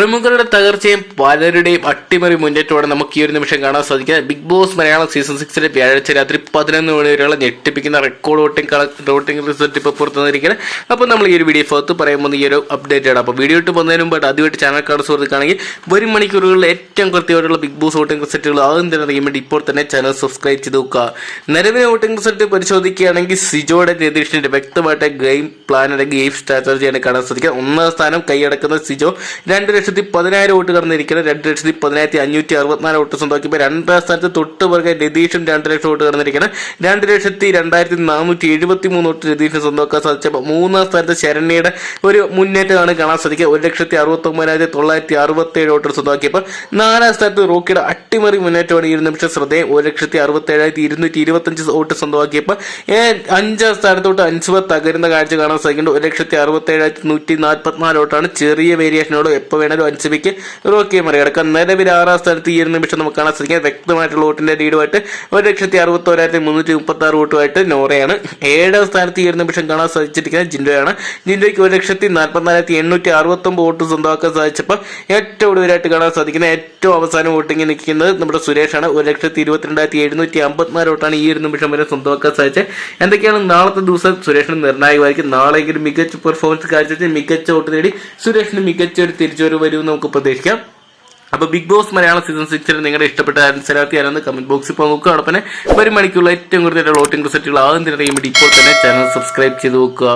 പ്രമുഖരുടെ തകർച്ചയും പലരുടെയും അട്ടിമറി മുന്നേറ്റമാണ് നമുക്ക് ഈ ഒരു നിമിഷം കാണാൻ സാധിക്കുന്നത് ബിഗ് ബോസ് മലയാളം സീസൺ സിക്സിലെ വ്യാഴാഴ്ച രാത്രി പതിനൊന്ന് മണി വരെയുള്ള ഞെട്ടിപ്പിക്കുന്ന റെക്കോർഡ് വോട്ടിംഗ് വോട്ടിംഗ് റിസൾട്ട് ഇപ്പോൾ പുറത്തു വന്നിരിക്കുന്നത് അപ്പോൾ നമ്മൾ ഈ ഒരു വീഡിയോ ഭാഗത്ത് പറയുമ്പോൾ ഈ ഒരു അപ്ഡേറ്റ് ആണ്. അപ്പോൾ വീഡിയോ ഇട്ട് പോകുന്നതിന് മുമ്പ് ആദ്യമായിട്ട് ചാനൽ കാണുന്ന സുഹൃത്തുക്കാണെങ്കിൽ വരും മണിക്കൂറുകളിൽ ഏറ്റവും കൃത്യമായിട്ടുള്ള ബിഗ് ബോസ് വോട്ടിംഗ് റിസൾട്ടുകൾ ആദ്യം തന്നെ അറിയാൻ വേണ്ടി ഇപ്പോൾ തന്നെ ചാനൽ സബ്സ്ക്രൈബ് ചെയ്ത് നോക്കുക. നിലവിലെ വോട്ടിംഗ് റിസൾട്ട് പരിശോധിക്കുകയാണെങ്കിൽ സിജോയുടെ രതീഷിന്റെ വ്യക്തമായിട്ട് ഗെയിം പ്ലാനുടെ ഗെയിം സ്ട്രാറ്റജിയാണ് കാണാൻ സാധിക്കുക. ഒന്നാം സ്ഥാനം കൈയടക്കുന്ന സിജോ രണ്ട് ലക്ഷത്തി പതിനായിരം വോട്ട് കടന്നിരിക്കുന്നത് രണ്ട് ലക്ഷത്തി പതിനായിരത്തി അഞ്ഞൂറ്റി അറുപത്തിനാല് വോട്ട് സ്വന്തമാക്കിയപ്പോൾ രണ്ടാം സ്ഥാനത്ത് തൊട്ട് പുറകെ രതീഷും രണ്ട് ലക്ഷം വോട്ട് കടന്നിരിക്കുന്നത്. രണ്ട് ലക്ഷത്തി രണ്ടായിരത്തി നാനൂറ്റി എഴുപത്തി മൂന്ന് വോട്ട് രതീഷിന് സ്വന്തമാക്കാൻ സാധിച്ചപ്പോൾ മൂന്നാം സ്ഥാനത്ത് ശരണ്യയുടെ ഒരു മുന്നേറ്റമാണ് കാണാൻ സാധിക്കുക. ഒരു ലക്ഷത്തി അറുപത്തി ഒമ്പതിനായിരത്തി തൊള്ളായിരത്തി അറുപത്തി ഏഴ് വോട്ട് സ്വന്തമാക്കിയപ്പോൾ നാലാം സ്ഥാനത്ത് റോക്കിയുടെ അട്ടിമറി മുന്നേറ്റമാണ് ഈ നിമിഷം ശ്രദ്ധേയം. ഒരു ലക്ഷത്തി അറുപത്തി ഏഴായിരത്തി ഇരുന്നൂറ്റി ഇരുപത്തഞ്ച് വോട്ട് സ്വന്തമാക്കിയപ്പോൾ അഞ്ചാം സ്ഥാനത്തോട്ട് അൻസുവ തകരുന്ന കാഴ്ച കാണാൻ സാധിക്കുന്നുണ്ട്. ഒരു ലക്ഷത്തി അറുപത്തി ഏഴായിരത്തി നൂറ്റി നാൽപ്പത്തിനാല് വോട്ടാണ് ചെറിയ വേരിയേഷനോട് എപ്പോൾ വേണേലും ശർമ്മയ്ക്ക് റോക്കിയെ മറികടക്കാം നിലവിൽ ആറാം സ്ഥാനത്ത് ഈ ഒരു നിമിഷം നമുക്ക് കാണാൻ സാധിക്കാം. വ്യക്തമായിട്ടുള്ള വോട്ടിന്റെ ലീഡുമായിട്ട് ഒരു ലക്ഷത്തി അറുപത്തോരായിരത്തി മുന്നൂറ്റി മുപ്പത്തി ആറ് വോട്ടുമായിട്ട് നോറയാണ്. ഏഴാം സ്ഥാനത്ത് ഈ ഒരു നിമിഷം കാണാൻ സാധിച്ചിരിക്കുന്നത് ജിൻഡോയാണ്. ജിൻഡോയ്ക്ക് ഒരു ലക്ഷത്തി നാൽപ്പത്തിനായിരത്തി എണ്ണൂറ്റി അറുപത്തൊമ്പത് വോട്ട് സ്വന്തമാക്കാൻ സാധിച്ചപ്പോൾ ഏറ്റവും കൂടുതലായിട്ട് കാണാൻ സാധിക്കുന്ന ഏറ്റവും അവസാനം വോട്ടിങ്ങിൽ നിൽക്കുന്നത് നമ്മുടെ സുരേഷാണ്. ഒരു ലക്ഷത്തി ഇരുപത്തിരണ്ടായിരത്തി എഴുന്നൂറ്റി അമ്പത്തിനാല് വോട്ടാണ് ഈ ഒരു നിമിഷം വരെ സ്വന്തമാക്കാൻ സാധിച്ചത്. എന്തൊക്കെയാണ് നാളത്തെ ദിവസം സുരേഷിന് നിർണായകമായിരിക്കും? നാളെയെങ്കിലും മികച്ച പെർഫോമൻസ് കാഴ്ചവെച്ച് മികച്ച വോട്ട് നേടി സുരേഷിന് മികച്ച ഒരു തിരിച്ചുവരവ് വരുമെന്ന് നമുക്ക് പ്രതീക്ഷിക്കാം. അപ്പൊ ബിഗ് ബോസ് മലയാളം സീസൺ സിക്സിൽ നിങ്ങളുടെ ഇഷ്ടപ്പെട്ട ആൻസരാത്തി ആരാന്ന് കമന്റ് ബോക്സിൽ നോക്കുക. തന്നെ ഒരു മണിക്കുള്ള ഏറ്റവും കൂടുതൽ വോട്ടിംഗ് റിസൾട്ടുകൾ ആദ്യം തന്നെ അറിയാൻ വേണ്ടി ഇപ്പോൾ തന്നെ ചാനൽ സബ്സ്ക്രൈബ് ചെയ്ത് നോക്കുക.